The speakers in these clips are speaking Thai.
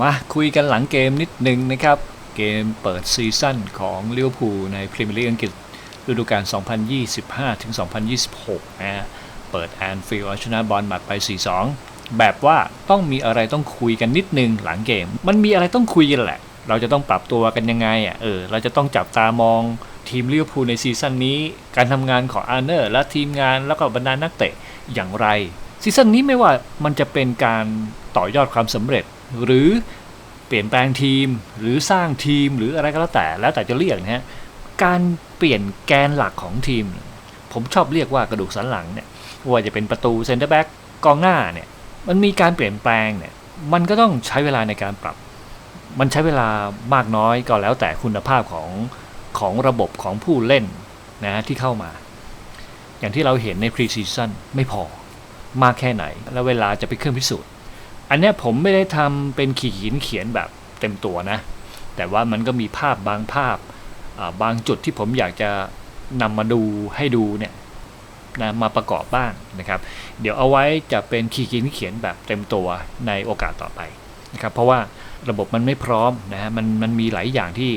มาคุยกันหลังเกมนิดนึงนะครับ เกมเปิดซีซั่นของลิเวอร์พูลในพรีเมียร์ลีกอังกฤษฤดูกาล 2025 ถึง 2026 นะฮะเปิดแอนฟิลด์เอาชนะบอลหมัดไป 4-2 แบบว่าต้องมีอะไรต้องคุยกันนิดนึงหลังเกม มันมีอะไรต้องคุยกันแหละ เราจะต้องปรับตัวกันยังไงอะเออเราจะต้องจับตามองทีมลิเวอร์พูลในซีซั่นนี้ การทำงานของอาร์เนอร์และทีมงานแล้วก็บรรดานักเตะอย่างไรซีซั่นนี้ไม่ว่ามันจะเป็นการต่อยอดความสำเร็จ หรือเปลี่ยนแปลงทีม หรือสร้างทีมหรืออะไรก็แล้วแต่แล้วแต่จะเรียกนะฮะการเปลี่ยนแกนหลักของทีม ผมชอบเรียกว่ากระดูกสันหลังเนี่ยว่าจะเป็นประตูเซนเตอร์แบ็กกองหน้าเนี่ยมันมีการเปลี่ยนแปลงเนี่ยมันก็ต้องใช้เวลาในการปรับ มันใช้เวลามากน้อยก็แล้วแต่คุณภาพของของระบบของผู้เล่นนะที่เข้ามา อย่างที่เราเห็นในพรีซีซั่นไม่พอมากแค่ไหน แล้วเวลาจะไปเครื่องพิสูจน์ อันเนี้ยผมไม่ได้ทำเป็นขีดหินเขียนแบบเต็มตัวนะ แต่ว่ามันก็มีภาพบางภาพบางจุดที่ผมอยากจะนำมาดูให้ดูเนี่ยนะมาประกอบบ้างนะครับ เดี๋ยวเอาไว้จะเป็นขีดหินเขียนแบบเต็มตัวในโอกาสต่อไปนะครับ เพราะว่าระบบมันไม่พร้อมนะฮะมันมันมีหลายอย่างที่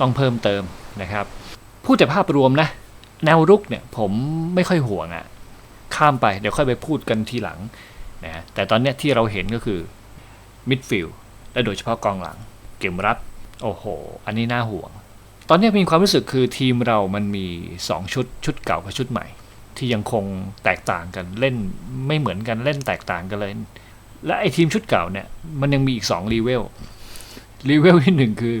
ต้องเพิ่มเติมนะครับ พูดแต่ภาพรวมนะ แนวรุกเนี่ยผมไม่ค่อยห่วงอะ่ะข้ามไปเดี๋ยวค่อยไปพูดกันทีหลัง นะแต่ตอนนี้ที่เราเห็นก็คือมิดฟิลด์และโดยเฉพาะกองหลัง เกมรับ โอ้โห อันนี้น่าห่วง ตอนนี้มีความรู้สึกคือทีมเรามันมี 2 ชุดชุดเก่ากับชุดใหม่ ที่ยังคงแตกต่างกันเล่นไม่เหมือนกันเล่นแตกต่างกันเลย และไอ้ทีมชุดเก่าเนี่ยมันยังมีอีก2รีเวลรีเวลที่หนึ่งคือ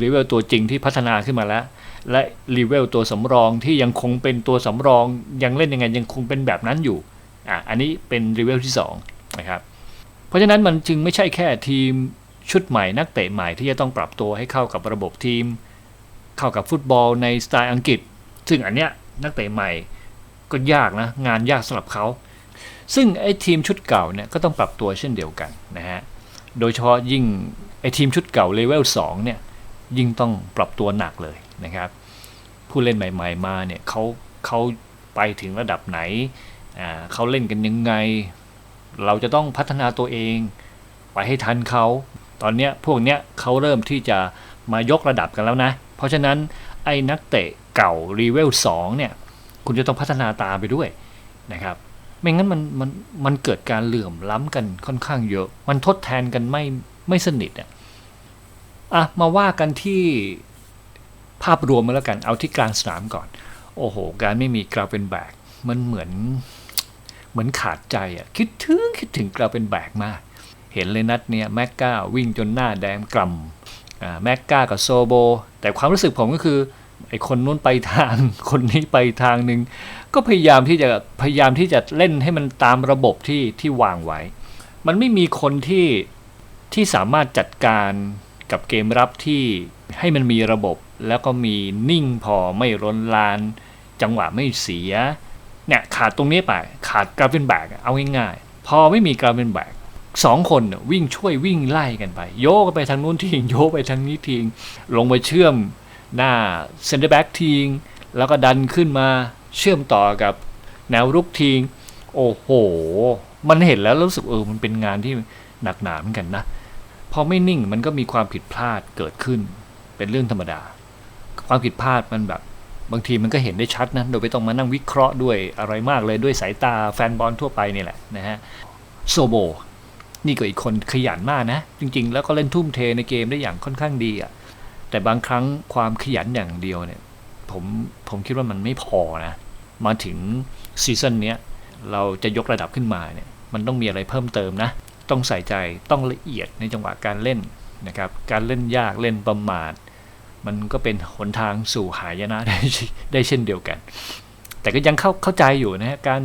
รีเวลตัวจริงที่พัฒนาขึ้นมาแล้ว และรีเวลตัวสำรองที่ยังคงเป็นตัวสำรองยังเล่นยังไงยังคงเป็นแบบนั้นอยู่ อะอันนี้เป็นรีเวลที่2นะครับเพราะฉะนั้นมันจึงไม่ใช่แค่ทีมชุดใหม่นักเตะใหม่ที่จะต้องปรับตัวให้เข้ากับระบบทีม เข้ากับฟุตบอลในสไตล์อังกฤษ ซึ่งอันเนี้ยนักเตะใหม่ก็ยากนะงานยากสำหรับเขาซึ่งไอ้ทีมชุดเก่าเนี่ยก็ต้องปรับตัวเช่นเดียวกันนะฮะโดยเฉพาะยิ่งไอ้ทีมชุดเก่าเลเวล2เนี่ยยิ่งต้องปรับตัวหนักเลยนะครับผู้เล่นใหม่ ๆ มาเนี่ยเขาเขาไปถึงระดับไหน เขาเล่นกันยังไง เราจะต้องพัฒนาตัวเอง ไปให้ทันเขา ตอนเนี้ยพวกเนี้ยเขาเริ่มที่จะมายกระดับกันแล้วนะ เพราะฉะนั้นไอ้นักเตะเก่ารีเวล2เนี่ย คุณจะต้องพัฒนาตามไปด้วยนะครับ ไม่งั้นมันมันมันเกิดการเหลื่อมล้ำกันค่อนข้างเยอะ มันทดแทนกันไม่ไม่สนิทอะอะมาว่ากันที่ภาพรวมมาแล้วกัน เอาที่กลางสนามก่อน โอ้โห การไม่มีกราเป็นแบกมันเหมือน เหมือนขาดใจอะคิดถึงคิดถึงกราวเป็นแบกมาก เห็นเลยนัดเนี้ยแม็กก้าวิ่งจนหน้าแดงกล่ำแม็กก้ากับโซโบ แต่ความรู้สึกผมก็คือไอคนนู้นไปทางคนนี้ไปทางหนึ่งก็พยายามที่จะพยายามที่จะเล่นให้มันตามระบบที่ที่วางไว้ มันไม่มีคนที่ที่สามารถจัดการกับเกมรับที่ให้มันมีระบบแล้วก็มีนิ่งพอไม่รนลาน จังหวะไม่เสีย เนี่ยขาดตรงนี้ไปขาดกราฟเฟนแบกเอาง่ายๆ พอไม่มีกราฟเฟนแบกสองคนวิ่งช่วยวิ่งไล่กันไป โยกไปทางนู้นทิ้งโยกไปทางนี้ทิ้งลงไปเชื่อมหน้าเซนเตอร์แบ็กทิ้งแล้วก็ดันขึ้นมาเชื่อมต่อกับแนวรุกทิ้งโอ้โห มันเห็นแล้วรู้สึกเออมันเป็นงานที่หนักหนาเหมือนกันนะพอไม่นิ่งมันก็มีความผิดพลาดเกิดขึ้น เป็นเรื่องธรรมดา ความผิดพลาดมันแบบ บางทีมันก็เห็นได้ชัดนะโดยไม่ต้องมานั่งวิเคราะห์ด้วยอะไรมากเลยด้วยสายตาแฟนบอลทั่วไปนี่แหละนะฮะโซโบนี่ก็อีกคนขยันมากนะ จริง ๆ แล้วก็เล่นทุ่มเทในเกมได้อย่างค่อนข้างดีอะ่ะแต่บางครั้งความขยันอย่างเดียวเนี่ยผมผมคิดว่ามันไม่พอนะ มาถึงซีซั่นเนี้ยเราจะยกระดับขึ้นมาเนี่ยมันต้องมีอะไรเพิ่มเติมนะ ต้องใส่ใจต้องละเอียดในจังหวะการเล่นนะครับการเล่นยากเล่นประมาท มันก็เป็นหนทางสู่หายนะได้ได้เช่นเดียวกัน แต่ก็ยังเข้าเข้าใจอยู่นะฮะการ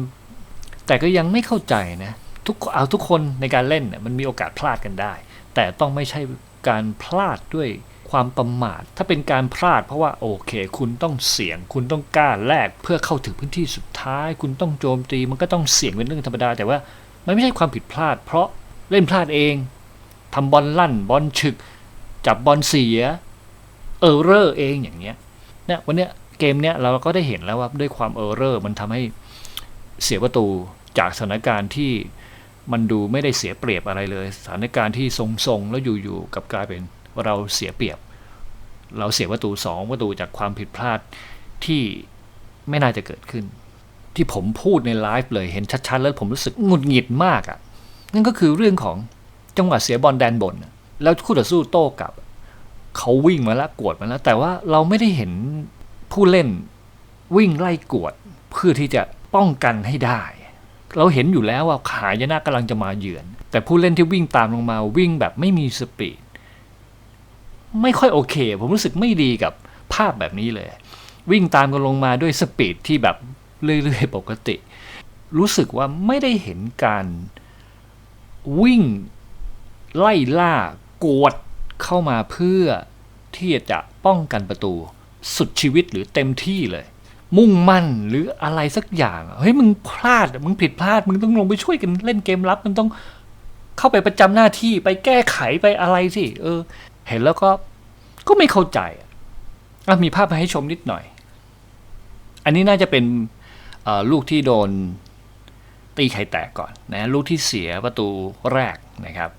แต่ก็ยังไม่เข้าใจนะทุกเอาทุกคนในการเล่นเนี่ยมันมีโอกาสพลาดกันได้ แต่ต้องไม่ใช่การพลาดด้วยความประมาท ถ้าเป็นการพลาดเพราะว่าโอเค คุณต้องเสี่ยง คุณต้องกล้าแลกเพื่อเข้าถึงพื้นที่สุดท้าย คุณต้องโจมตีมันก็ต้องเสี่ยงเป็นเรื่องธรรมดา แต่ว่ามันไม่ใช่ความผิดพลาด เพราะเล่นพลาดเองทำบอลลั่นบอลฉึก จับบอลเสีย เออร์เรอร์เองอย่างเงี้ยเนี่ยวันเนี้ยเกมเนี้ยเราก็ได้เห็นแล้วว่าด้วยความเออร์เรอร์มันทำให้เสียประตูจากสถานการณ์ที่มันดูไม่ได้เสียเปรียบอะไรเลย สถานการณ์ที่ทรงๆแล้วอยู่ๆกับกลายเป็นเราเสียเปรียบ เราเสียประตูสองประตูจากความผิดพลาดที่ไม่น่าจะเกิดขึ้น ที่ผมพูดในไลฟ์เลยเห็นชัดๆ แล้วผมรู้สึกหงุดหงิดมากอะ่ะนั่นก็คือเรื่องของจังหวะเสียบอลแดนบน แล้วคู่ต่อสู้โต้กลับ เขาวิ่งมาแล้วกวดมาแล้ว แต่ว่าเราไม่ได้เห็นผู้เล่นวิ่งไล่กวดเพื่อที่จะป้องกันให้ได้ เราเห็นอยู่แล้วว่าขายนะกำลังจะมาเยือน แต่ผู้เล่นที่วิ่งตามลงมาวิ่งแบบไม่มีสปีดไม่ค่อยโอเค ผมรู้สึกไม่ดีกับภาพแบบนี้เลย วิ่งตามกันลงมาด้วยสปีดที่แบบเรื่อยๆปกติ รู้สึกว่าไม่ได้เห็นการวิ่งไล่ล่ากวด เข้ามาเพื่อที่จะป้องกันประตู สุดชีวิตหรือเต็มที่เลย มุ่งมั่นหรืออะไรสักอย่างเฮ้ยมึงพลาดมึงผิดพลาดมึงต้องลงไปช่วยกันเล่นเกมรับมึงต้องเข้าไปประจำหน้าที่ไปแก้ไขไปอะไรสิเออ เห็นแล้วก็ก็ไม่เข้าใจอะอะมีภาพมาให้ชมนิดหน่อย อันนี้น่าจะเป็นลูกที่โดนตีไข่แตกก่อนนะลูกที่เสียประตูแรกนะครับ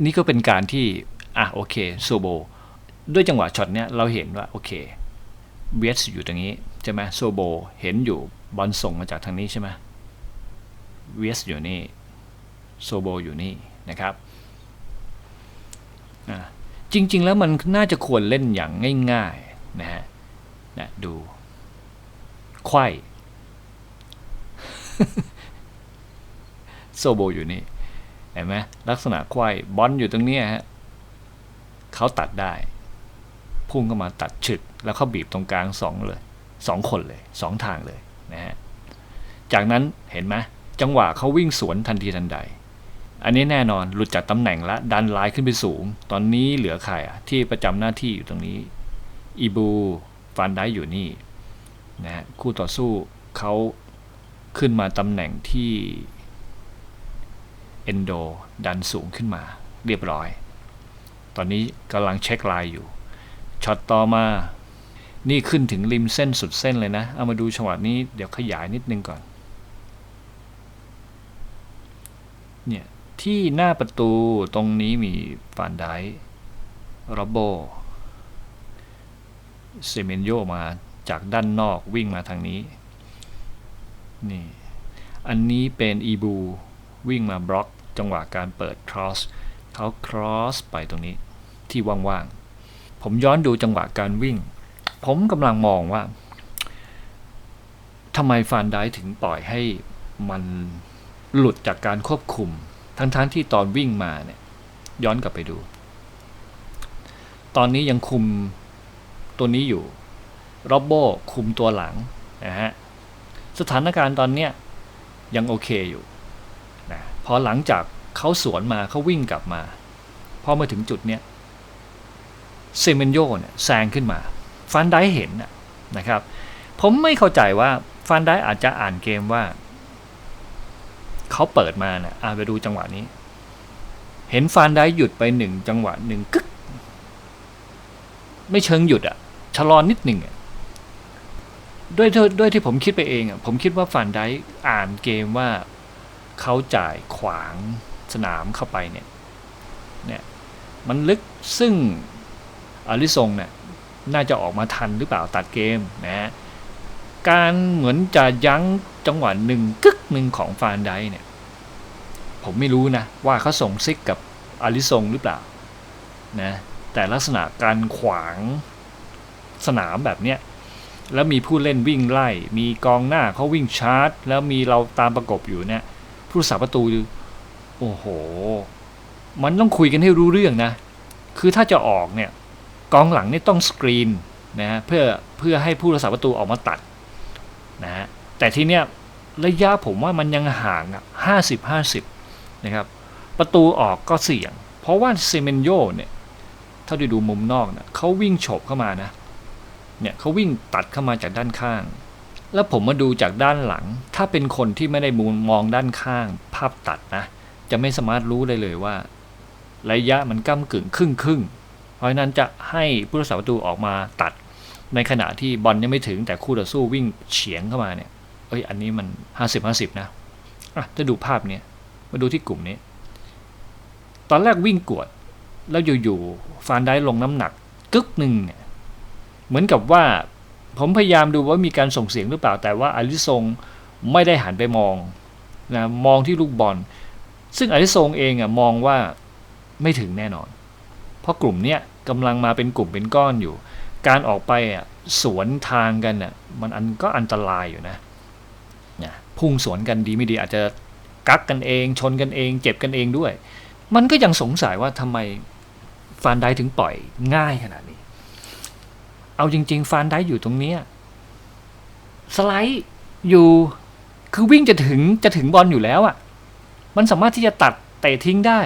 นนี้ก็เป็นการที่ อะโอเคโซโบด้วยจังหวะช็อตเนี้ยเราเห็นว่าโอเคเวสอยู่ตรงนี้ใช่ไหมโซโบเห็นอยู่บอลส่งมาจากทางนี้ใช่ไหมเวสอยู่นี่โซโบอยู่นี่นะครับอะจริง ๆ แล้วมันน่าจะควรเล่นอย่างง่ายๆนะฮะนะดูไขว้โซโบอยู่นี่เห็นไหมลักษณะไขว้บอลอยู่ตรงเนี้ยฮะ เขาตัดได้ พุ่งเข้ามาตัดฉึก แล้วเขาบีบตรงกลางสองเลยสองคนเลยสองทางเลยนะฮะจากนั้นเห็นไหมจังหวะเขาวิ่งสวนทันทีทันใด อันนี้แน่นอนหลุดจากตำแหน่งละดันไลน์ขึ้นไปสูง ตอนนี้เหลือใครอะที่ประจำหน้าที่อยู่ตรงนี้อีบูฟันได้อยู่นี่นะฮะคู่ต่อสู้เขาขึ้นมาตำแหน่งที่เอนโดดันสูงขึ้นมาเรียบร้อย อนนี้กำลังเช็คลน์อยู่ช็อตต่อมา นี่ขึ้นถึงริมเส้นสุดเส้นเลยนะ เอามาดูจังหวะนี้เดี๋ยวขยายนิดนึงก่อน เนี่ย ที่หน้าประตูตรงนี้มีฟานไดโรบโบเซเมนโยมาจากด้านนอกวิ่งมาทางนี้ นี่ อันนี้เป็นอีบูวิ่งมาบล็อกจังหวะการเปิดครอสเขาครอสไปตรงนี้ ที่ว่างๆ ผมย้อนดูจังหวะการวิ่ง ผมกำลังมองว่าทำไมฟานได้ถึงปล่อยให้มันหลุดจากการควบคุม ทั้งๆทที่ตอนวิ่งมาเนี่ย ย้อนกลับไปดู ตอนนี้ยังคุมตัวนี้อยู่โรบโบคุมตัวหลังนะฮะสถานการณ์ตอนเนี้ยยังโอเคอยู่นะพอหลังจากเขาสวนมาเขาวิ่งกลับมาพอมาถึงจุดเนี้ย เซเมนโยเนี่ยแซงขึ้นมาฟันได้เห็นนะครับ ผมไม่เข้าใจว่าฟันได้อาจจะอ่านเกมว่า เขาเปิดมาเนี่ยอ่าไปดูจังหวะนี้ เห็นฟันได้หยุดไปหนึ่งจังหวะหนึ่งกึก ไม่เชิงหยุดอะชะลอนิดหนึ่งด้วยด้วยด้วยที่ผมคิดไปเองอะผมคิดว่าฟันได้อ่านเกมว่าเขาจ่ายขวางสนามเข้าไปเนี่ยเนี่ยมันลึกซึ่ง อาริซงเนี่ยน่าจะออกมาทันหรือเปล่าตัดเกมนะฮะการเหมือนจะยั้งจังหวะหนึ่งกึกหนึ่งของฟานไดเนี่ยผมไม่รู้นะว่าเขาส่งซิกกับอาริซงหรือเปล่านะแต่ลักษณะการขวางสนามแบบเนี้ยแล้วมีผู้เล่นวิ่งไล่ มีกองหน้าเขาวิ่งชาร์จ แล้วมีเราตามประกบอยู่เนี่ยผู้รักษาประตูโอ้โห มันต้องคุยกันให้รู้เรื่องนะ คือถ้าจะออกเนี่ย กองหลังนี่ต้องสกรีนนะฮะเพื่อเพื่อให้ผู้รักษาประตูออกมาตัดนะฮะแต่ทีเนี้ยระยะผมว่ามันยังห่างอะห้าสิบห้าสิบนะครับประตูออกก็เสี่ยง เพราะว่าเซเมนโยเนี่ยเท่าที่ดูมุมนอกนะเขาวิ่งโฉบเข้ามานะเนี่ยเขาวิ่งตัดเข้ามาจากด้านข้าง แล้วผมมาดูจากด้านหลัง ถ้าเป็นคนที่ไม่ได้มุมมองด้านข้าง ภาพตัดนะ จะไม่สามารถรู้ได้เลยว่า ระยะมันก้ากึ่งครึ่งครึ่ง เพราะฉะนั้นจะให้ผู้รักษาประตูออกมาตัด ในขณะที่บอลยังไม่ถึงแต่คู่ต่อสู้วิ่งเฉียงเข้ามาเนี่ยเอ้ยอันนี้มัน 50 50 นะอะถ้าดูภาพเนี้ยมาดูที่กลุ่มนี้ ตอนแรกวิ่งกวด แล้วอยู่ๆฟานได้ลงน้ำหนักกึกหนึ่งเนี่ยเหมือนกับว่าผมพยายามดูว่ามีการส่งเสียงหรือเปล่าแต่ว่าอาริซงไม่ได้หันไปมองนะมองที่ลูกบอล ซึ่งอาริซงเองอะมองว่าไม่ถึงแน่นอน เพราะกลุ่มเนี้ยกำลังมาเป็นกลุ่มเป็นก้อนอยู่ การออกไปอะสวนทางกันอะมันอันก็อันตรายอยู่นะนะพุ่งสวนกันดีไม่ดีอาจจะกักกันเองชนกันเอง เจ็บกันเองด้วย มันก็ยังสงสัยว่าทำไมฟานได้ถึงปล่อยง่ายขนาดนี้ เอาจริง ๆ ฟานได้อยู่ตรงเนี้ยสไลด์อยู่คือวิ่งจะถึงจะถึงบอลอยู่แล้วอะ มันสามารถที่จะตัดเตะทิ้งได้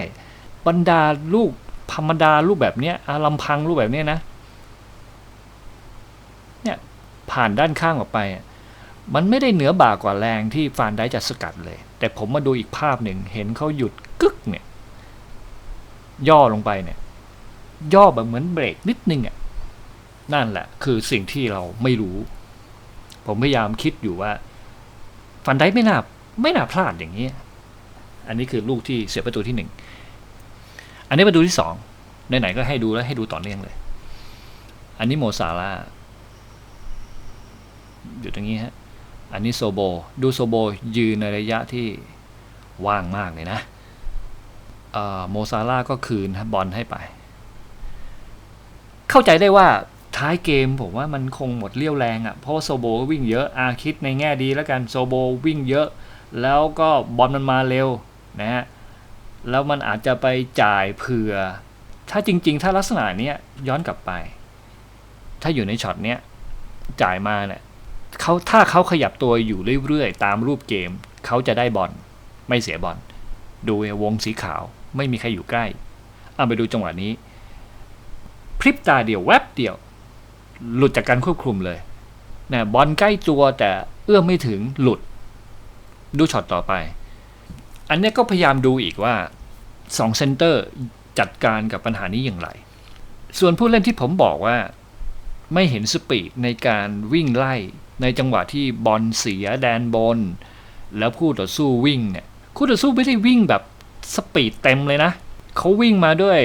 บรรดาลูก ธรรมดาลูกแบบเนี้ยอาลำพังลูกแบบเนี้ยนะ เนี่ยผ่านด้านข้างออกไป มันไม่ได้เหนือบ่ากว่าแรงที่ฟานได้จะสกัดเลย แต่ผมมาดูอีกภาพหนึ่งเห็นเขาหยุดกึกเนี่ย ย่อลงไปเนี่ย ย่อแบบเหมือนเบรกนิดนึงอะนั่นแหละ คือสิ่งที่เราไม่รู้ ผมพยายามคิดอยู่ว่า ฟันได้ไม่น่าไม่น่าพลาดอย่างนี้ อันนี้คือลูกที่เสียประตูที่หนึ่ง นนี้ประตูที่สองไหนๆก็ให้ดูแล้วให้ดูต่อเนื่องเลย อันนี้โมซาลาอยู่ตรงนี้ฮะ อันนี้โซโบ ดูโซโบยืนในระยะที่ว่างมากเลยนะโมซาลาก็คืนบอลให้ไป เข้าใจได้ว่าท้ายเกมผมว่ามันคงหมดเรี่ยวแรงอะ่ะ เพราะว่าโซโบก็วิ่งเยอะอาคิดในแง่ดีแล้วกัน โซโบวิ่งเยอะ แล้วก็บอลมันมาเร็วนะฮะ แล้วมันอาจจะไปจ่ายเผื่อ ถ้าจริง ๆ ถ้าลักษณะเนี้ยย้อนกลับไป ถ้าอยู่ในช็อตเนี้ยจ่ายมาเนี่ยเขาถ้าเขาขยับตัวอยู่เรื่อยๆ ตามรูปเกม เขาจะได้บอลไม่เสียบอลดูวงสีขาวไม่มีใครอยู่ใกล้เอาไปดูจังหวะนี้ พริบตาเดียวแวบเดียว หลุดจากการควบคุมเลยนะบอลใกล้ตัวแต่เอื้อมไม่ถึงหลุด ดูช็อตต่อไป อันเนี้ยก็พยายามดูอีกว่า2เซนเตอร์จัดการกับปัญหานี้อย่างไร ส่วนผู้เล่นที่ผมบอกว่าไม่เห็นสปีดในการวิ่งไล่ในจังหวะที่บอลเสียแดนบน แล้วผู้ต่อสู้วิ่งเนี่ยคู่ต่อสู้ไม่ได้วิ่งแบบสปีดเต็มเลยนะเขาวิ่งมาด้วย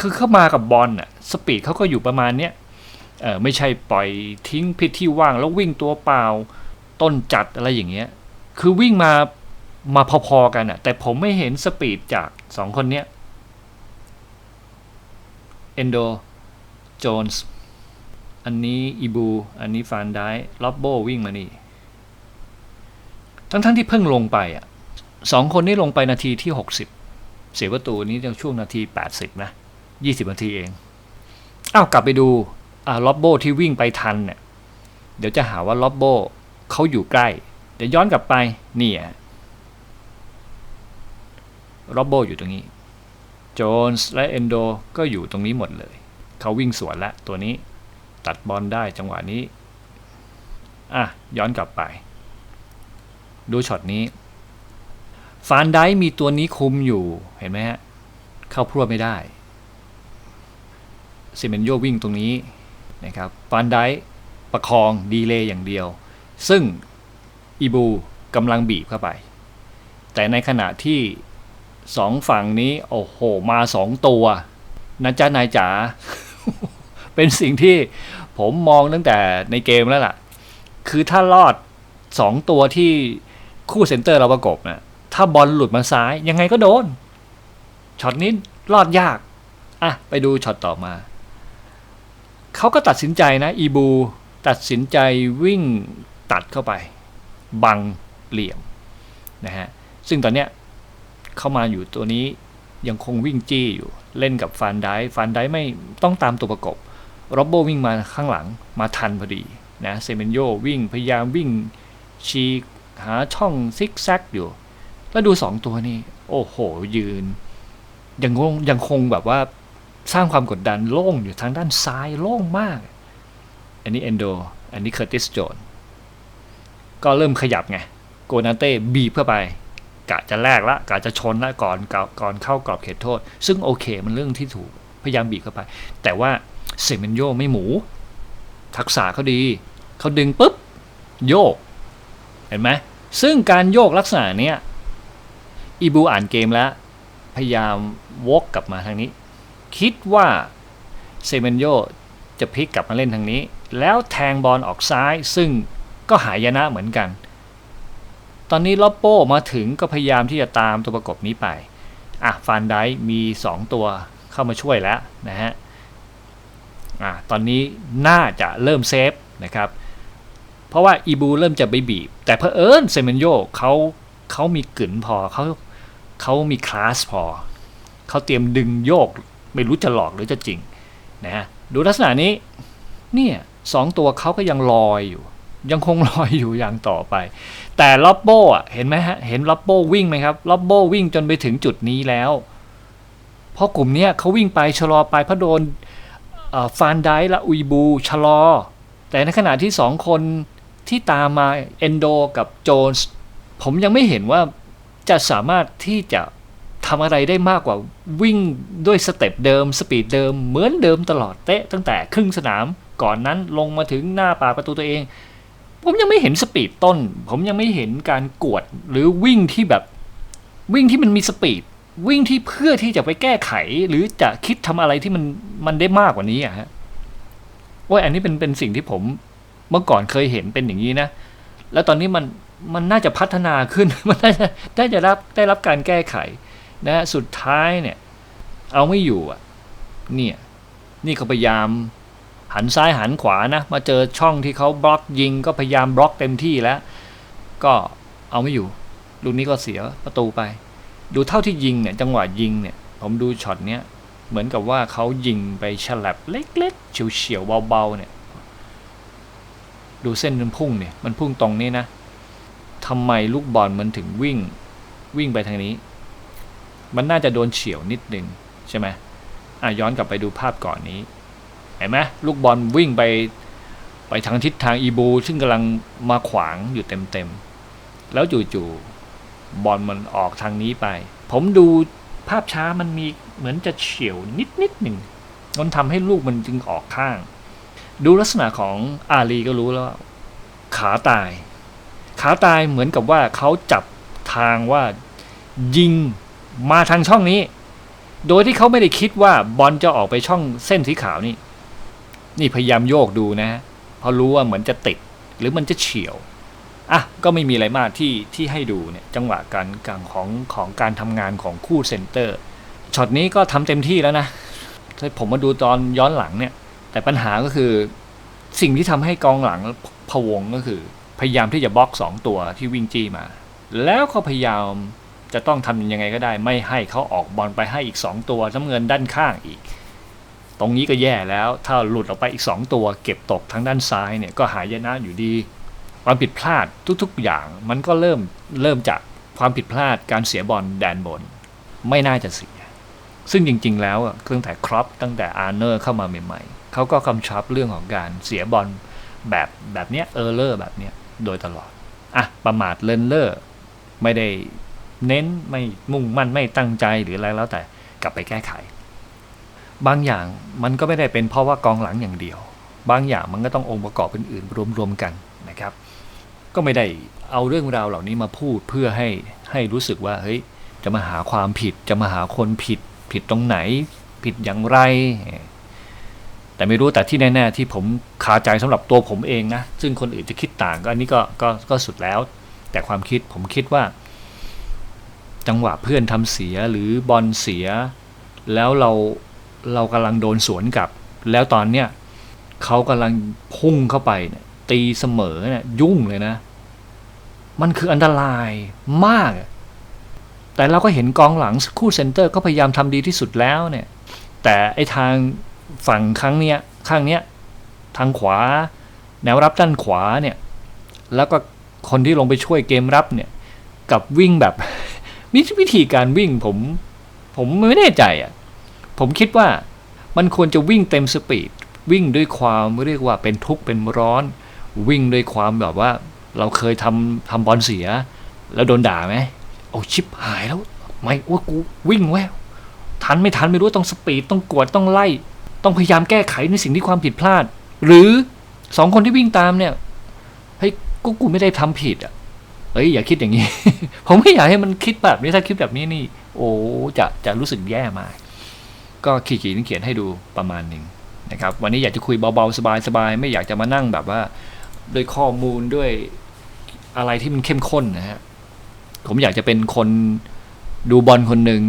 คือเข้ามากับบอลอะสปีดเขาก็อยู่ประมาณเนี้ยเออไม่ใช่ปล่อยทิ้งพิษที่ว่างแล้ววิ่งตัวเปล่า ต้นจัดอะไรอย่างเงี้ย คือวิ่งมา มาพอๆกันอะแต่ผมไม่เห็นสปีดจากสองคนเนี้ยเอนโดโจนส์อันนี้อีบู อันนี้ฟานได้ล็อบโบวิ่งมานี่ ทั้งๆทที่เพิ่งลงไปอะสองคนนี้ลงไปนาทีที่ 60 เสียประตูนี้จะช่วงนาที 80 นะ 20 นาทีเอง อ้าว กลับไปดูอ่าล็อบโบที่วิ่งไปทันเนี่ย เดี๋ยวจะหาว่าล็อบโบเขาอยู่ใกล้ เดี๋ยวย้อนกลับไปนี่อะ ล็อบโบอยู่ตรงนี้ โจนส์และเอนโดก็อยู่ตรงนี้หมดเลย เขาวิ่งสวนละตัวนี้ ตัดบอลได้จังหวะนี้ อะ ย้อนกลับไป ดูช็อตนี้ ฟานได้มีตัวนี้คุมอยู่ เห็นไหมฮะ เข้าพรวดไม่ได้ซิเมนโยวิ่งตรงนี้นะครับฟานได้ประคองดีเลย์อย่างเดียว ซึ่งอีบูกำลังบีบเข้าไป แต่ในขณะที่ สองฝั่งนี้ โอ้โห มาสองตัวนะจ๊ะนายจ๋าเป็นสิ่งที่ผมมองตั้งแต่ในเกมแล้วล่ะ คือถ้ารอดสองตัวที่คู่เซนเตอร์เราประกบนะถ้าบอลหลุดมาซ้าย ยังไงก็โดนช็อตนี้รอดยาก อะ ไปดูช็อตต่อมา เขาก็ตัดสินใจนะ อีบู ตัดสินใจวิ่งตัดเข้าไป บังเหลี่ยมนะฮะ ซึ่งตอนเนี้ย เข้ามาอยู่ตัวนี้ยังคงวิ่งจี้อยู่เล่นกับฟานได้ฟานได้ไม่ต้องตามตัวประกบโรบโบวิ่งมาข้างหลังมาทันพอดีนะเซเมนโยวิ่งพยายามวิ่งฉีหาช่องซิกแซกอยู่ แล้วดูสองตัวนี้ โอ้โห ยืน ยังคงยังคงแบบว่าสร้างความกดดันโล่งอยู่ทางด้านซ้ายโล่งมาก อันนี้เอนโด อันนี้เคอร์ติสโจนก็เริ่มขยับไง โกนาเต้บีบเข้าไป กะจะแลกละกะจะชนละก่อนก่อนเข้ากรอบเขตโทษ ซึ่งโอเคมันเรื่องที่ถูกพยายามบีบเข้าไป แต่ว่าเซเมนโยไม่หมู ทักษะเขาดีเขาดึงปุ๊บโยก เห็นไหมซึ่งการโยกลักษณะเนี้ยอีบูอ่านเกมแล้ว พยายามวกกลับมาทางนี้ คิดว่าเซเมนโยจะพลิกกลับมาเล่นทางนี้ แล้วแทงบอลออกซ้ายซึ่งก็หายนะเหมือนกัน ตอนนี้ลอปโป้มาถึงก็พยายามที่จะตามตัวประกบนี้ไป อะฟานไดมี 2 ตัวเข้ามาช่วยแล้วนะฮะ อะตอนนี้น่าจะเริ่มเซฟนะครับ เพราะว่าอีบูเริ่มจะไปบีบ แต่เพอเอิญเซเมนโยเขาเขามีกลืนพอเขาเขามีคลาสพอ เขาเตรียมดึงโยก ไม่รู้จะหลอกหรือจะจริงนะฮะดูลักษณะนี้เนี่ยสองตัวเขาก็ยังลอยอยู่ ยังคงลอยอยู่อย่างต่อไป แต่ล็อบโบอะเห็นไหมฮะเห็นล็อบโบ้วิ่งไหมครับล็อบโบ้วิ่งจนไปถึงจุดนี้แล้ว เพราะกลุ่มเนี้ยเขาวิ่งไปชะลอไปเพราะโดนฟานไดและอุยบูชะลอ แต่ในขณะที่สองคนที่ตามมาเอนโดกับโจนส์ผมยังไม่เห็นว่าจะสามารถที่จะทำอะไรได้มากกว่าวิ่งด้วยสเต็ปเดิม สปีดเดิมเหมือนเดิมตลอดเตะตั้งแต่ครึ่งสนามก่อนนั้นลงมาถึงหน้าปากประตูตัวเอง ผมยังไม่เห็นสปีดต้น ผมยังไม่เห็นการกวดหรือวิ่งที่แบบวิ่งที่มันมีสปีดวิ่งที่เพื่อที่จะไปแก้ไข หรือจะคิดทำอะไรที่มันมันได้มากกว่านี้อะฮะว่าอันนี้เป็นเป็นสิ่งที่ผมเมื่อก่อนเคยเห็นเป็นอย่างนี้นะ แล้วตอนนี้มันมันน่าจะพัฒนาขึ้น มันน่าจะได้จะรับได้รับการแก้ไขนะฮะสุดท้ายเนี่ย เอาไม่อยู่อะ เนี่ย นี่เขาพยายาม หันซ้ายหันขวานะ มาเจอช่องที่เขาบล็อกยิงก็พยายามบล็อกเต็มที่แล้ว ก็เอาไม่อยู่ ลูกนี้ก็เสียประตูไป ดูเท่าที่ยิงเนี่ยจังหวะยิงเนี่ย ผมดูช็อตเนี้ยเหมือนกับว่าเขายิงไปฉลับเล็กๆเฉียวๆเบาๆเนี่ย ดูเส้นมันพุ่งเนี่ยมันพุ่งตรงนี้นะทำไมลูกบอลมันถึงวิ่งวิ่งไปทางนี้ มันน่าจะโดนเฉียวนิดนึงใช่ไหมอะย้อนกลับไปดูภาพก่อนนี้ เห็นไหมลูกบอลวิ่งไปไปทางทิศทางอีบู ซึ่งกำลังมาขวางอยู่เต็มๆ แล้วจู่ๆบอลมันออกทางนี้ไป ผมดูภาพช้ามันมีเหมือนจะเฉียวนิดนิดหนึ่งมันทำให้ลูกมันจึงออกข้าง ดูลักษณะของอาลีก็รู้แล้ว ขาตาย ขาตายเหมือนกับว่าเขาจับทางว่ายิงมาทางช่องนี้ โดยที่เขาไม่ได้คิดว่าบอลจะออกไปช่องเส้นสีขาวนี่ นี่พยายามโยกดูนะเพราะรู้ว่าเหมือนจะติดหรือมันจะเฉียวอะก็ไม่มีอะไรมากที่ที่ให้ดูเนี่ยจังหวะการกลางของของการทำงานของคู่เซนเตอร์ช็อตนี้ก็ทำเต็มที่แล้วนะถ้าผมมาดูตอนย้อนหลังเนี่ย แต่ปัญหาก็คือสิ่งที่ทำให้กองหลังพวงก็คือ พยายามที่จะบล็อกสองตัวที่วิ่งจี้มา แล้วเขาพยายามจะต้องทำยังไงก็ได้ ไม่ให้เขาออกบอลไปให้อีก 2 ตัวน้ำเงินด้านข้างอีก ตรงนี้ก็แย่แล้ว ถ้าหลุดออกไปอีก 2 ตัว เก็บตกทางด้านซ้ายเนี่ยก็หายนะอยู่ดี ความผิดพลาดทุกๆอย่าง มันก็เริ่มเริ่มจากความผิดพลาดการเสียบอลแดนบน ไม่น่าจะเสีย ซึ่งจริง ๆ แล้วอะตั้งแต่ครอปตั้งแต่อาร์เนอร์เข้ามาใหม่ๆเขาก็กำชับเรื่องของการเสียบอลแบบแบบเนี้ยเออร์เลอร์แบบเนี้ยโดยตลอดอะประมาทเลนเลอร์ไม่ได้เน้นไม่มุ่งมั่นไม่ตั้งใจหรืออะไรแล้วแต่กลับไปแก้ไข บางอย่างมันก็ไม่ได้เป็นเพราะว่ากองหลังอย่างเดียว บางอย่างมันก็ต้ององค์ประกอบอื่นๆรวมๆกันนะครับ ก็ไม่ได้เอาเรื่องราวเหล่านี้มาพูดเพื่อให้ให้รู้สึกว่าเฮ้ยจะมาหาความผิดจะมาหาคนผิด ผิดตรงไหน ผิดอย่างไร แต่ไม่รู้แต่ที่แน่ๆที่ผมคาใจสำหรับตัวผมเองนะ ซึ่งคนอื่นจะคิดต่างก็อันนี้ก็ก็ก็สุดแล้ว แต่ความคิดผมคิดว่า จังหวะเพื่อนทำเสียหรือบอลเสีย แล้วเรา เรากำลังโดนสวนกลับ แล้วตอนเนี้ยเขากำลังพุ่งเข้าไปเนี่ยตีเสมอเนี่ยยุ่งเลยนะ มันคืออันตรายมาก แต่เราก็เห็นกองหลังคู่เซนเตอร์ก็พยายามทำดีที่สุดแล้วเนี่ย แต่ไอทางฝั่งครั้งเนี้ยข้างเนี้ยทางขวา แนวรับด้านขวาเนี่ย แล้วก็คนที่ลงไปช่วยเกมรับเนี่ยกับวิ่งแบบวิธีการวิ่งผมผมไม่แน่ใจอะ ผมคิดว่ามันควรจะวิ่งเต็มสปีดวิ่งด้วยความเรียกว่าเป็นทุกข์เป็นร้อน วิ่งด้วยความแบบว่า เราเคยทำทำบอลเสีย แล้วโดนด่าไหมโอ้ชิปหายแล้วไม่ว่ากูวิ่งแววทันไม่ทันไม่รู้ต้องสปีดต้องกวดต้องไล่ ต้องพยายามแก้ไขในสิ่งที่ความผิดพลาด หรือสองคนที่วิ่งตามเนี่ยเฮ้ยกูกูไม่ได้ทำผิดอะเอ้ยอย่าคิดอย่างนี้ ผมไม่อยากให้มันคิดแบบนี้ถ้าคิดแบบนี้นี่ โอ้จะจะรู้สึกแย่มาก ก็ขีดขีดเขียนให้ดูประมาณหนึ่งนะครับ วันนี้อยากจะคุยเบาๆสบายๆ ไม่อยากจะมานั่งแบบว่าด้วยข้อมูลด้วยอะไรที่มันเข้มข้นนะฮะผมอยากจะเป็นคนดูบอลคนหนึ่ง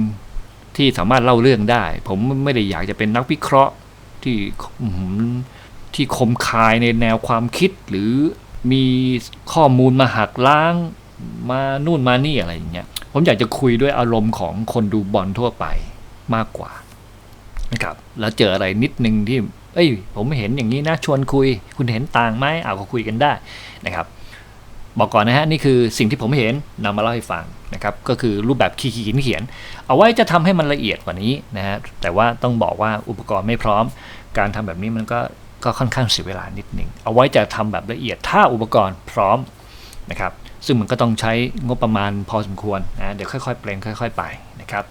ที่สามารถเล่าเรื่องได้ ผมไม่ได้อยากจะเป็นนักวิเคราะห์ที่ที่คมคายในแนวความคิดหรือมีข้อมูลมาหักล้างมานู่นมานี่อะไรอย่างเงี้ย ผมอยากจะคุยด้วยอารมณ์ของคนดูบอลทั่วไปมากกว่า นะครับแล้วเจออะไรนิดนึงที่เอ้ยผมเห็นอย่างนี้นะชวนคุย คุณเห็นต่างไหมเอาก็คุยกันได้นะครับ บอกก่อนนะฮะนี่คือสิ่งที่ผมเห็นนำมาเล่าให้ฟังนะครับก็คือรูปแบบขีดเขียนเอาไว้จะทำให้มันละเอียดกว่านี้นะฮะแต่ว่าต้องบอกว่าอุปกรณ์ไม่พร้อม การทำแบบนี้มันก็ก็ค่อนข้างเสียเวลานิดนึงเอาไว้จะทำแบบละเอียดถ้าอุปกรณ์พร้อมนะครับซึ่งมันก็ต้องใช้งบประมาณพอสมควรนะเดี๋ยวค่อยๆเปลงค่อย ๆ ไปนะครับ